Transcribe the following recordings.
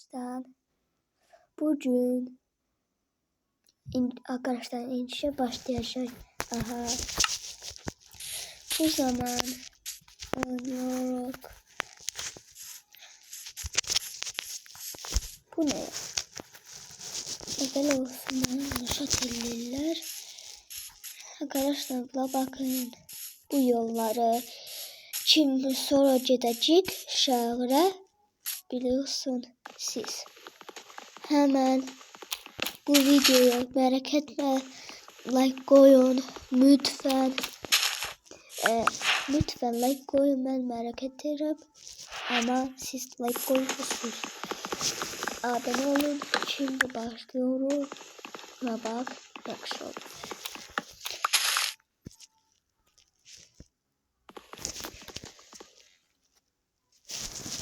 arkadaşlar bugün in, arkadaşlar inişe başlayacak. Aha. Bu zaman oynuyoruz. Bu ne? Özel olsun Nuşatelliler. Arkadaşlar bakın bu yolları şimdi sonra gidecek şehre biliyorsun siz. Hemen bu videoyu merak etme like koyun lütfen. Ee, lütfen like koyun ben merak ederim. Ama siz like koyuyorsunuz. Abone olun. Şimdi başlıyoruz. Ve bak yakış oldu.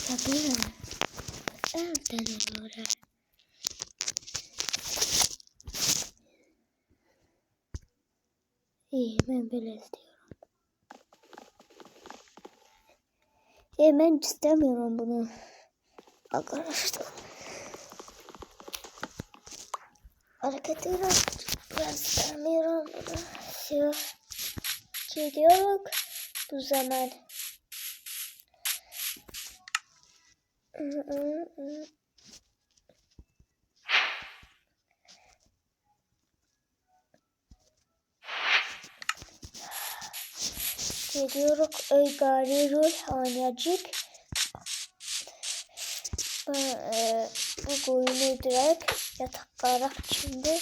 Tabii. Nereden oraya? İyi ben böyle istiyorum. İyi ben istemiyorum bunu. Arkadaşlar. Hareketleri ben istemiyorum bunu. Şu gidiyoruz. Bu zaman. Gidiyoruz Öygari rol oynayacak. Ben, e, bu oyunu direkt yataklara şimdi.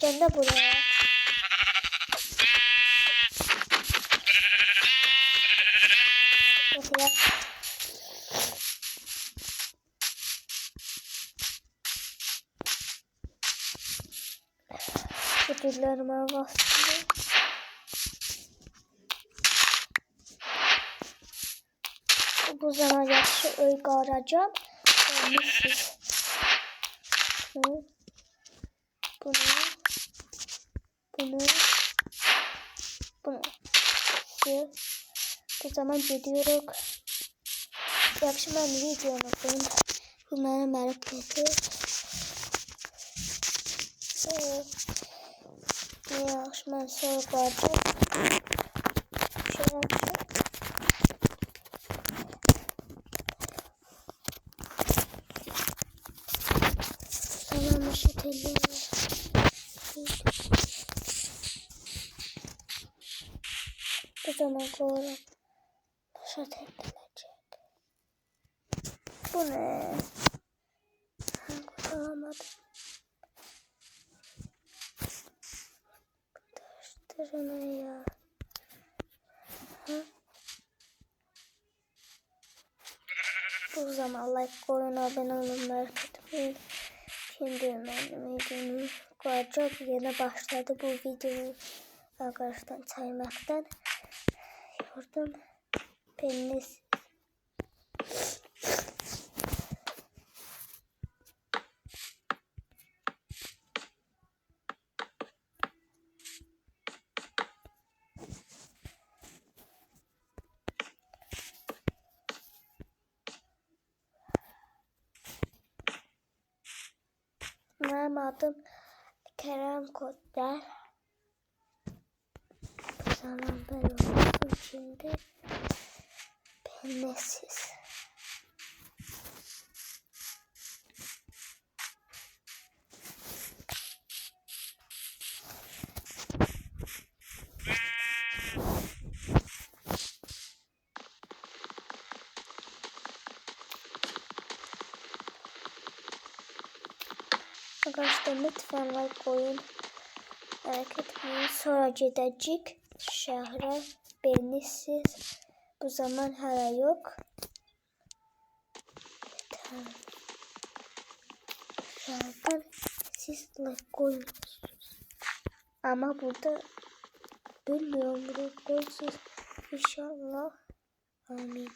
Gel de. Buraya. Ödüllerime bastım. Bu zaman yaxşı. Yəni siz bunu bunu bunu bunu bu zaman gidiyoruz. Yaxşı mən videonu benim bu mənə merak edir. Yaxşı mən sonra qoyacağım. Şöyle Tamam şekerli. Bu zaman doğru. Şat edilecek. Bu ne? Kurtaramadım. Kurtarıştırma ya. Bu zaman like koyun abone olun merak etmeyin. Şimdi benim videomu koyacağım. Yine başladı bu videoyu arkadaşlar saymaktan. Gördüm. Penis. Benim adım Kerem. Bu zaman ben olsun şimdi pennesiz. Arkadaşlar like koyun. Merak etmeyin. Sonra gidecek şehre benisiz. Bu zaman hala yok. Şehirden siz koyuyorsunuz. Ama burada bilmiyorum buraya koysunuz. İnşallah. Amin.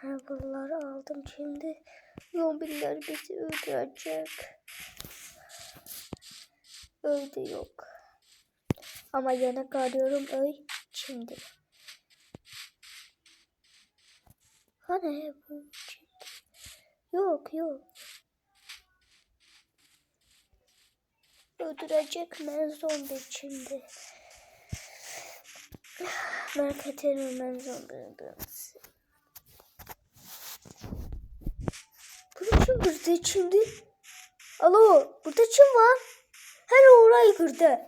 Ha, bunları aldım şimdi. Zombiler bizi öldürecek. Öyle yok. Ama yemek arıyorum öy şimdi. Hani bu? Yok yok. Öldürecek ben zombi şimdi. Merak ederim ben zombi. Bunu kim kırdı şimdi? Alo burada kim var? Her orayı kırdı.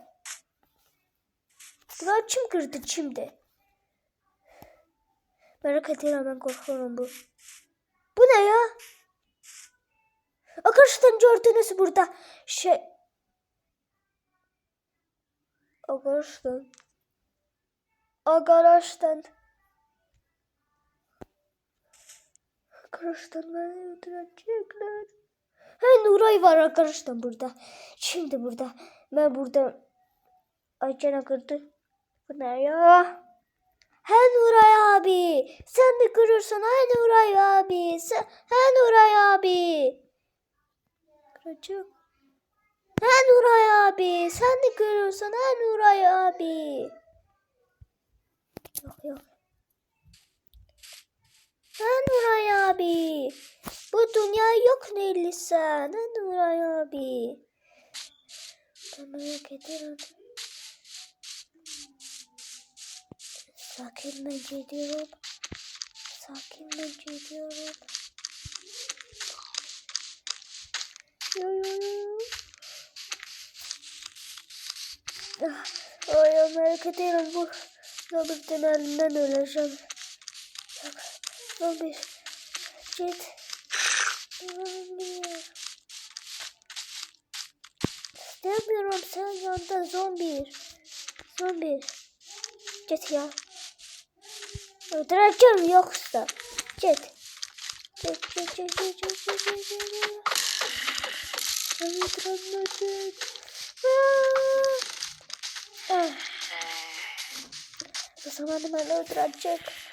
Burayı kim kırdı şimdi? Merak ederim ben korkuyorum bu. Bu ne ya? Arkadaşlar gördünüz burada şey. Arkadaşlar. Arkadaşlar. Arkadaşlar beni öldürecekler. He Nuray var arkadaşlar burada. Şimdi burada. Ben burada. Ayça'na kırdı. Bu ne ya? He Nuray abi. Sen mi kırırsın? He Nuray abi. Sen, he Nuray abi. Kıracağım. He Nuray abi. Sen de kırırsın. He Nuray abi. Yok yok. He Nuray abi. Bu dünya yok neyli sen. He Nuray abi. Ben merak ederim. Sakince ediyorum. Sakince ediyorum. Yo yo yo. Ah, Ay merak ederim bu. Zombi'den elinden öleceğim. Yok. Zombi. Git. Zombi. İstemiyorum sen yanında zombi. Zombi. Git ya. Öldüreceğim yoksa. Git. Git git git git git git git git. Öldüremedim. Ah. Bu zaman beni öldürecek.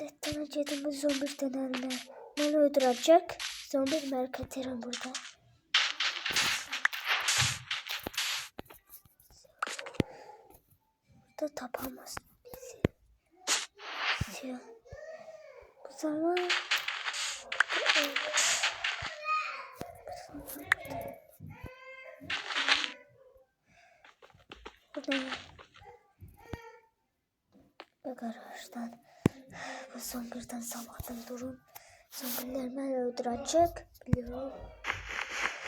Detten acıdım zombirden eline. Beni öldürecek. Zombi merak ederim burada. da tapamaz bizi. Ya. Bu zaman Bu ne? Bak arkadaşlar. Bu zombirden sabahtan durun. Zombiler beni öldürecek. Biliyorum.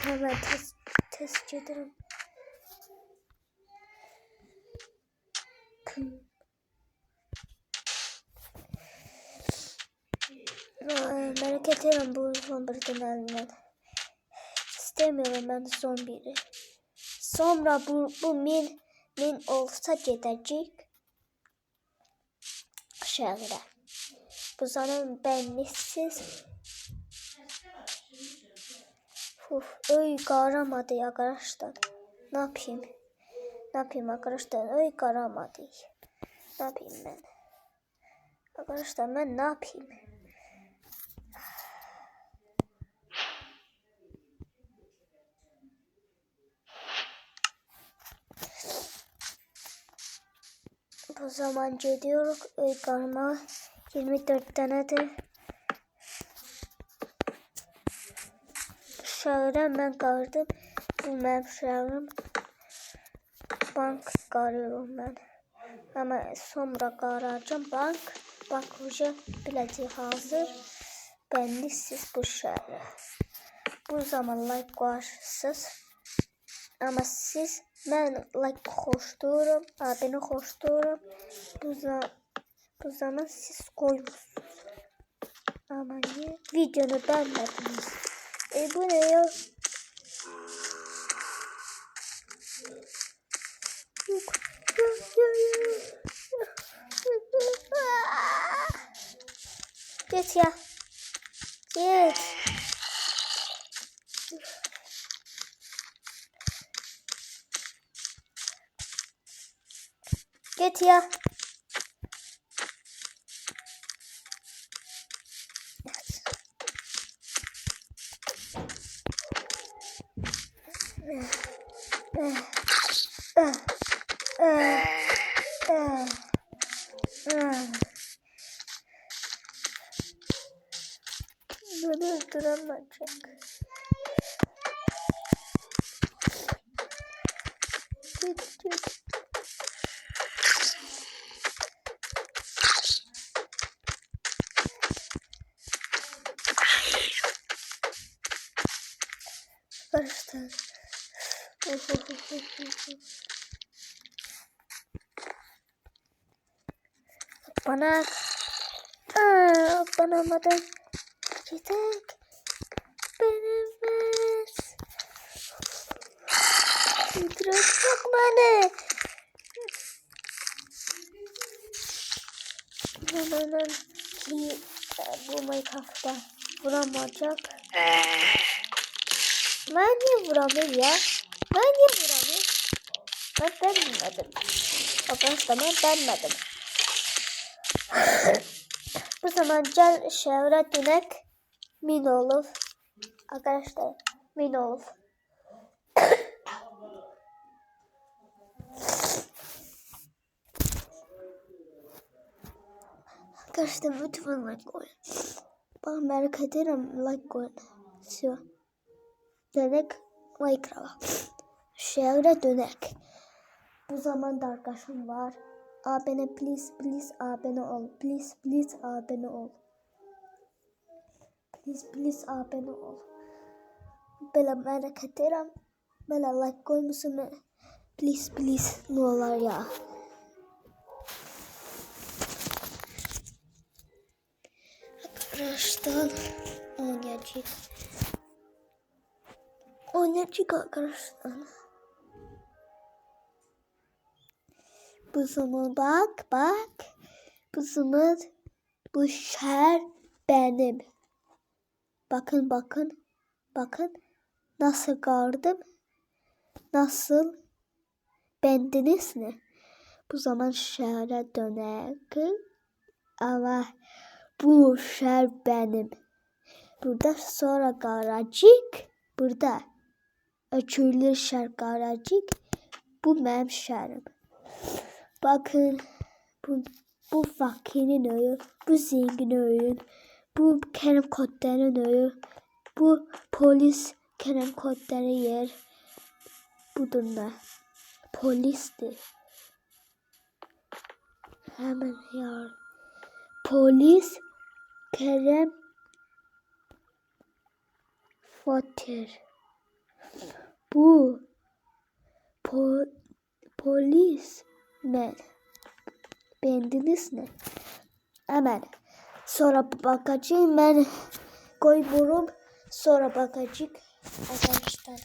Hemen test, test ederim. Aa, Merak ederim bu zombirden elinden. İstemiyorum ben zombiri. Sonra bu, bu min, min olsa gidecek. Şöyle. Bu zaman benliksiz. Uf, öy karamadı ya arkadaşlar. Ne yapayım? Ne yapayım arkadaşlar? Öy karamadı. Ne yapayım ben? Arkadaşlar ben ne yapayım? Bu zaman gidiyoruz. Öy karma 24 tane de şehirden ben kaldım. Bu benim şehrim. Bank karıyorum ben. Ama sonra kararacağım bank. Bank hoca bileti hazır. Benlik siz bu şehre. Bu zaman like varsınız. Ama siz ben like hoşluyorum. Abini hoşluyorum. Bu zaman, bu zaman siz koymuşsunuz. Ama niye? Videonu beğenmediniz. E bu ne ya? Yok. Git ya. Git. Git ya. olacak. Tüt tüt. Arkadaşlar. Bana Aa, bana madan Yetek Benim bez Yıtıracak beni Hemen ki bu Minecraft'ta vuramayacak. Ben niye vuramıyorum ya? Ben niye vuramıyorum? Ben denmedim. Afganistan'a denmedim. Bu zaman gel şehre dönek min olur. Arkadaşlar min olur. Arkadaşlar lütfen like koyun. Ben merak ederim like koyun. So, denek like krala. Şehre dönek. Bu zamanda arkadaşım var. Abone please please abone ol. Please please abone ol. Please please abone ol. Böyle merak ederim. Böyle like koymasın. Please please ne olur ya. Arkadaşlar oynayacak. Oynayacak arkadaşlar. Zaman bak bak. Zaman bu şer benim. Bakın bakın. Bakın. Nasıl gördüm. Nasıl. Bendiniz mi? Bu zaman şehre dönek. Ama bu şer benim. Burada sonra garajik. Burada. Açılır şer garajik. Bu benim şerim. Bakın bu, bu fakirinöyü, bu zenginöyün, bu Kerem Kotler'inöyü, bu polis Kerem Kotler'in yer. Budur ne? Polisti. Hemen yar. Polis Kerem Foter. Bu po, polis men. Beğendiniz mi? Hemen. Sonra bakacağım ben koymuyorum. Sonra bakacak arkadaşlar.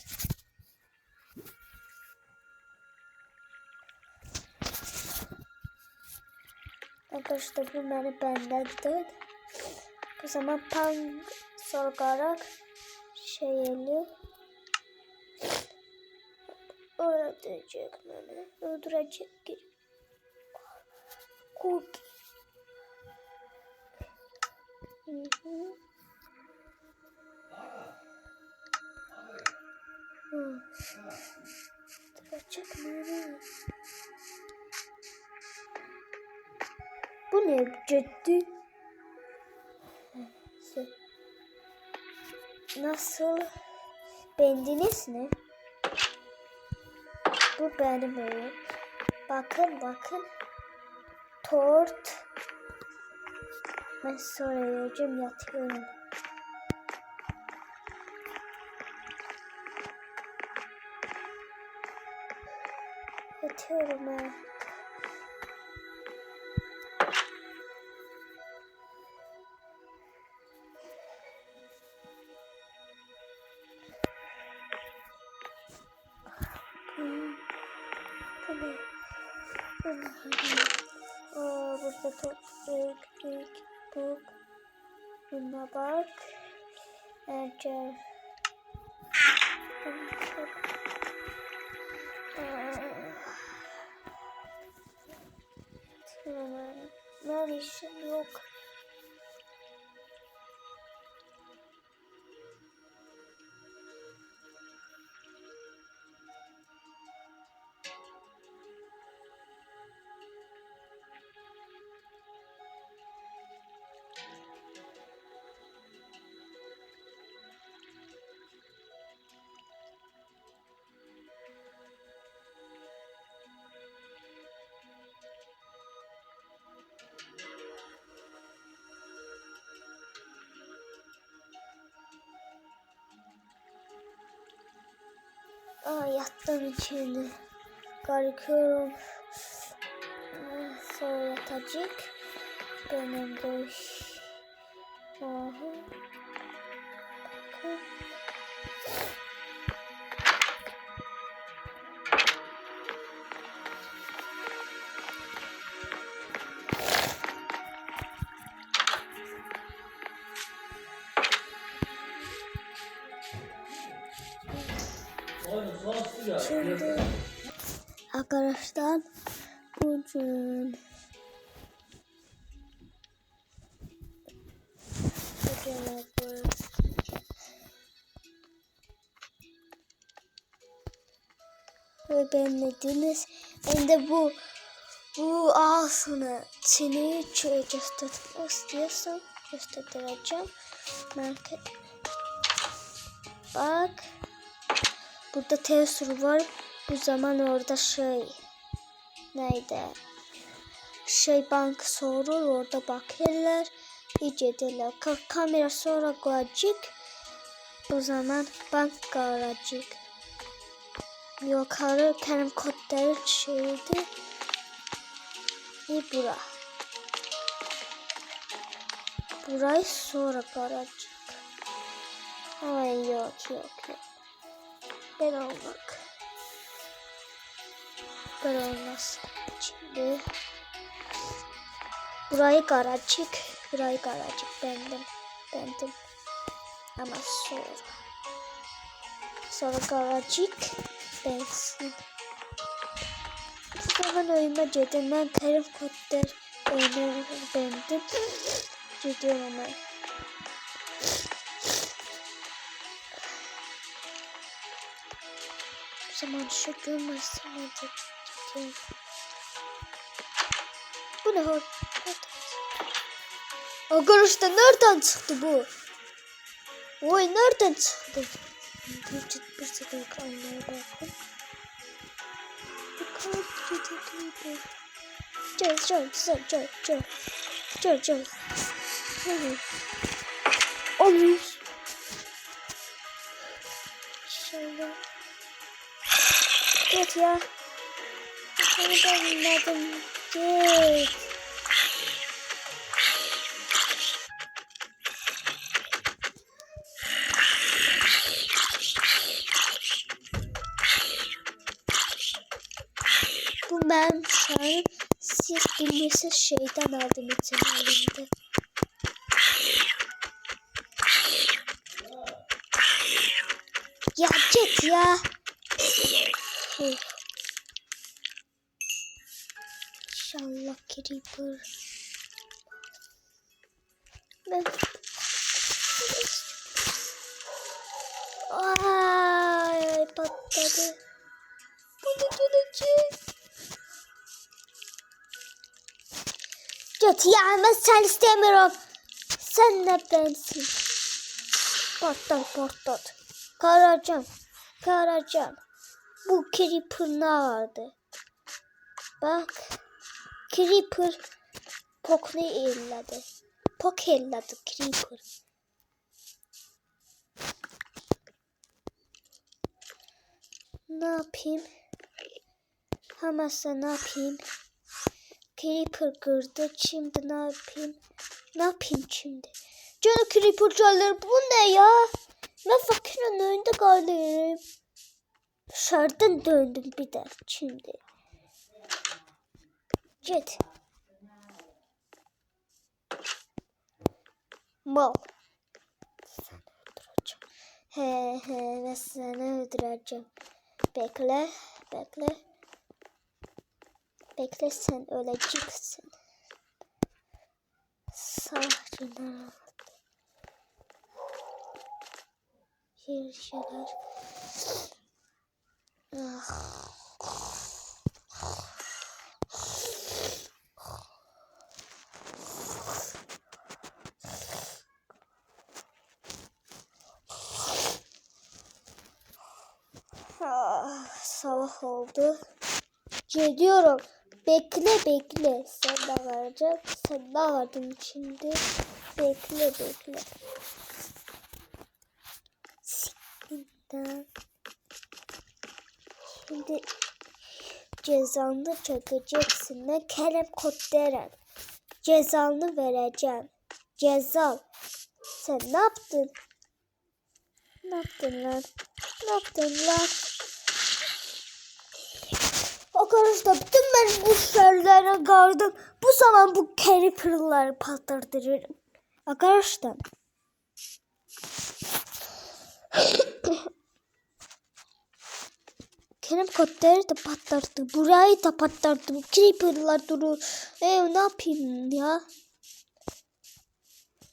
Arkadaşlar bu beni bendendir. O zaman pan sorarak şeyli öldürecek beni. Öldürecek gibi. Cookie. Hı hı. Öldürecek beni. Bu ne ciddi? Nasıl? Beğendiniz mi? Bu benim oyun. Bakın bakın. Tort. Ben sonra yiyeceğim yatıyorum. Yatıyorum ben. Ne? Aa, burada toprak, dik, buk. Buna bak. Ece. Ben işim yok. Yattım içine. Kalkıyorum. Sonra yatacak. Benim de Aha. Bakın. Arkadaşlar bugün bugün bu ve beğenmediniz. Ben de bu bu ağzını seni göstermek istiyorsan göstereceğim. Merak etme. Bak. Burada tesir var. Bu zaman orada şey neydi? Şey bank sorur orada bakırlar. İyice diyorlar. Ka- kamera sonra koyacak. O zaman bank kalacak. Yukarı kendi kodları şeydi. İyi bura. Burayı sonra kalacak. Ay yok yok yok. Ben olmak. Ben olmaz. Şimdi burayı karacık. Burayı karacık bendim. Bendim. Ama sonra. Sonra karacık bensin. Zaman oyuna girdim. Ben tarif kodlar oyunu bendim. Gidiyorum. O zaman şu görmezsem hadi gideyim. Bu ne hal? Arkadaşlar nereden çıktı bu? Oy nereden çıktı? Bir çıt bir çıt ekranlara bakın. Bu kadar gidiyor. Gel gel gel gel gel. Gel gel. Hadi. Alıyoruz. Şöyle. Git ya. Seni bilmedim. Git. Bu ben an siz bilmesiz şeyden aldım için elimde. Ya git ya. Huh. Creeper. Ben... Ay patladı. Bunu gelecek. Git ya ben sen istemiyorum. Sen ne bensin. Patlat patlat. Karacan. Karacan. Bu creeper ne vardı? Bak. Creeper Pok'unu elledi. Pok elledi Creeper. Ne yapayım? Hamas'a ne yapayım? Creeper kırdı. Şimdi ne yapayım? Ne yapayım şimdi? Canım Creeper'cılar bu ne ya? Ben fakirin önünde kalıyorum. Dışarıdan döndüm bir de şimdi. Git. Mal. Seni öldüreceğim. He he ben seni öldüreceğim. Bekle, bekle. Bekle sen öleceksin. Sahrına. Yer şeyler. Ah, oldu. Geliyorum. Bekle bekle. Sen de varacak. Sen de vardın şimdi. Bekle bekle. Siktinden. Şimdi cezanı çekeceksin. Ben Kerem Kotteren. Cezanı vereceğim. Ceza. Sen ne yaptın? Ne yaptın lan? Ne yaptın lan? Arkadaşlar bütün ben bu şeyleri gördüm. Bu zaman bu creeper'ları patlatırım. Arkadaşlar. Kerem kotları da patlattı. Burayı da patlattı. Bu creeper'lar durur. E, ne yapayım ya?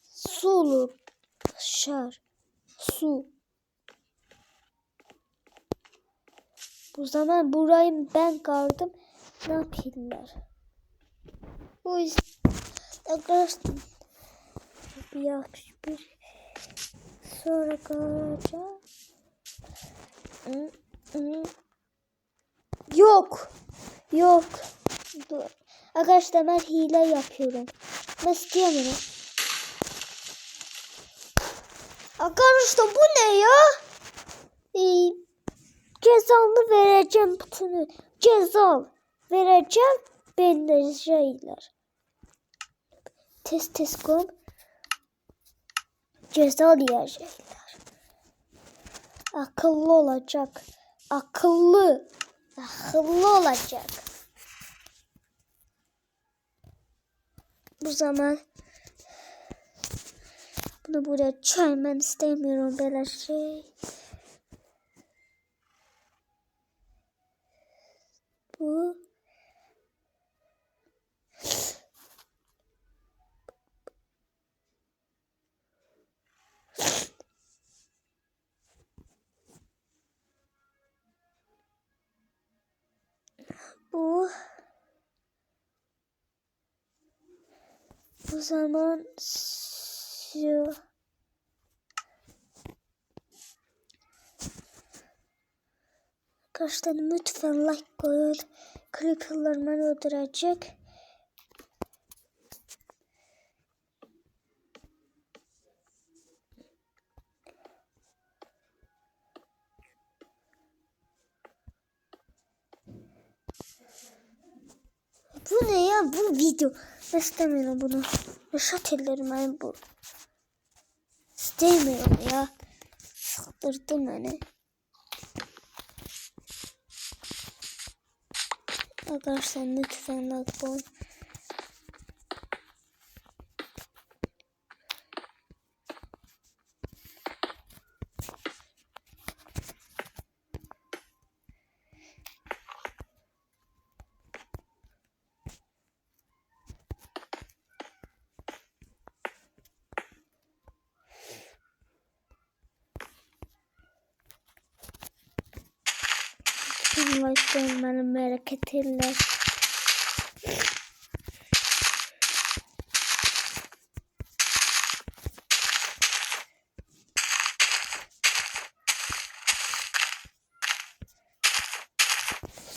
Su olur. Şar. Su. Bu zaman burayı ben kaldım. Ne yapıyorlar? Bu yüzden arkadaşlar bir yapış bir sonra kalacağım. Yok. Yok. Arkadaşlar ben hile yapıyorum. Nasıl diyeyim Arkadaşlar bu ne ya? Ee, cezanı vereceğim bütünü. Ceza vereceğim ben de şeyler. Test test kom. Ceza diyecekler. Akıllı olacak. Akıllı. Akıllı olacak. Bu zaman bunu buraya çayman istemiyorum böyle şey. Bu. Bu. Bu zaman şu Arkadaşlar lütfen like koyun. Creeper'lar beni öldürecek. Bu ne ya? Bu video. İstemiyorum bunu. Yaşat ellerim bu. İstemiyorum ya. Sıktırdın beni. Arkadaşlar lütfen like koyun. Lütfen like koyun beni merak ettiler.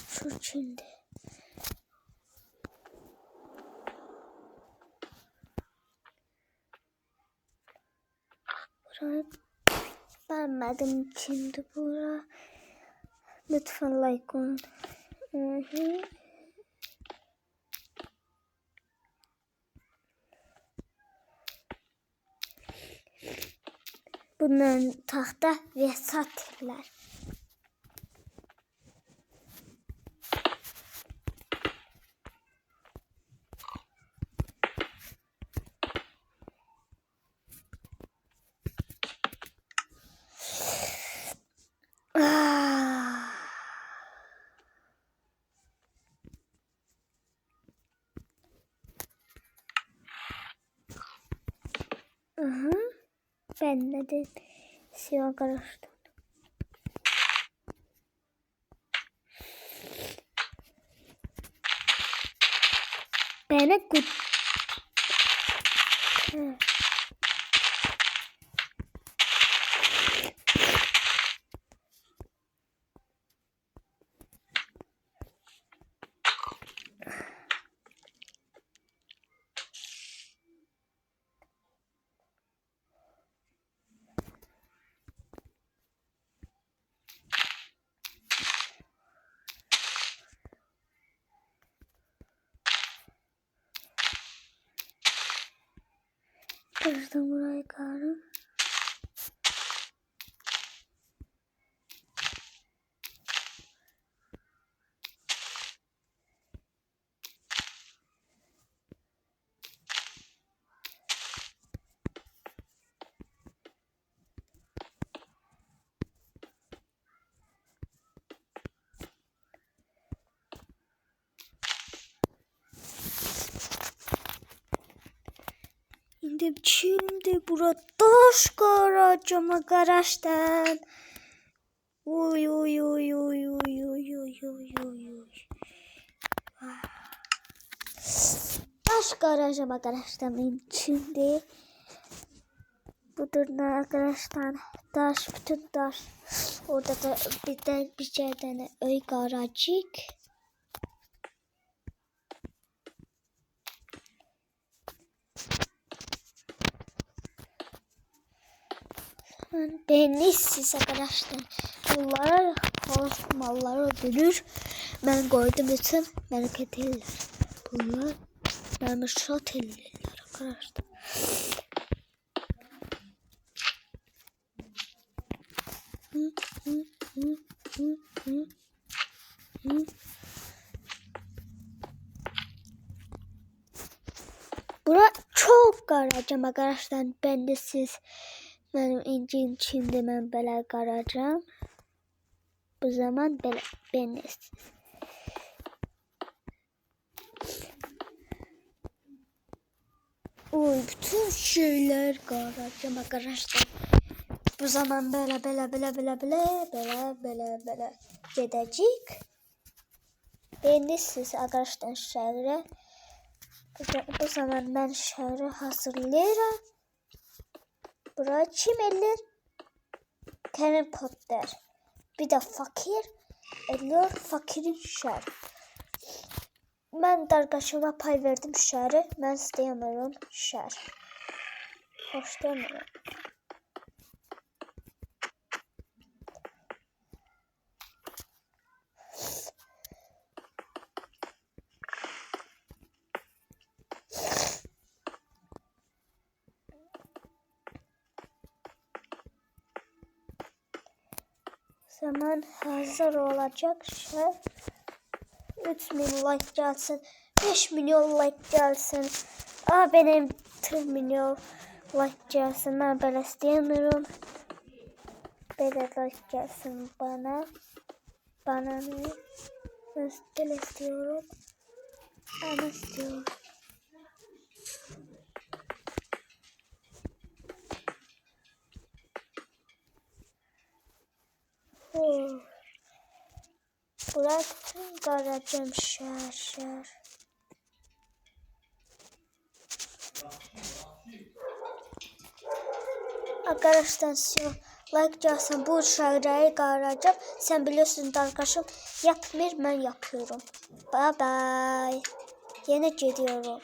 Şu şimdi. Burayı beğenmedim şimdi bura. Lütfen like koyun. Hı hı. Bunların tahta ve satırlar. Ah. Aha. De siyah karıştım. Beni kut. Arkadaşlar buraya kaldım. Burada karacağım arkadaşlar. Uy uy uy uy uy uy uy uy uy uy. Taş karacağım arkadaşlar şimdi. Budur ne arkadaşlar taş bütün taş. Orada da bir de bir şeyden öy karacık. Deniz arkadaşlar. Bunlar hoş mallar öldürür. Ben gördüm bütün merak edirler. Bunlar benim şat ellerler arkadaşlar. Bura çok karacağım arkadaşlar. Ben de siz benim incin şimdi ben belə qaracam. Bu zaman belə beniz. Oy bütün şeyler qaracam arkadaşlar. Bu zaman belə belə belə belə belə belə belə belə gedəcək. Benizsiz arkadaşlar şəhərə. Bu, zaman ben şəhəri hazırlayıram. Buraya kim ellir? Harry Potter. Bir de fakir eliyor fakirin şer. Ben kardeşime pay verdim şeri. Ben isteyemiyorum şer. Hoşlanmıyorum. Zaman hazır olacak şey. 3000 like gelsin. 5 milyon like gelsin. Aa benim 4 milyon like gelsin. Ben böyle isteyemiyorum. Böyle like gelsin bana. Bana ne? Ben istiyorum. Ben istiyorum. Bıraktım garajım şer. Arkadaşlar like gelsin bu şarayı garajım. Sen biliyorsun arkadaşım yapmıyor ben yapıyorum. Bye bye. Yine gidiyorum.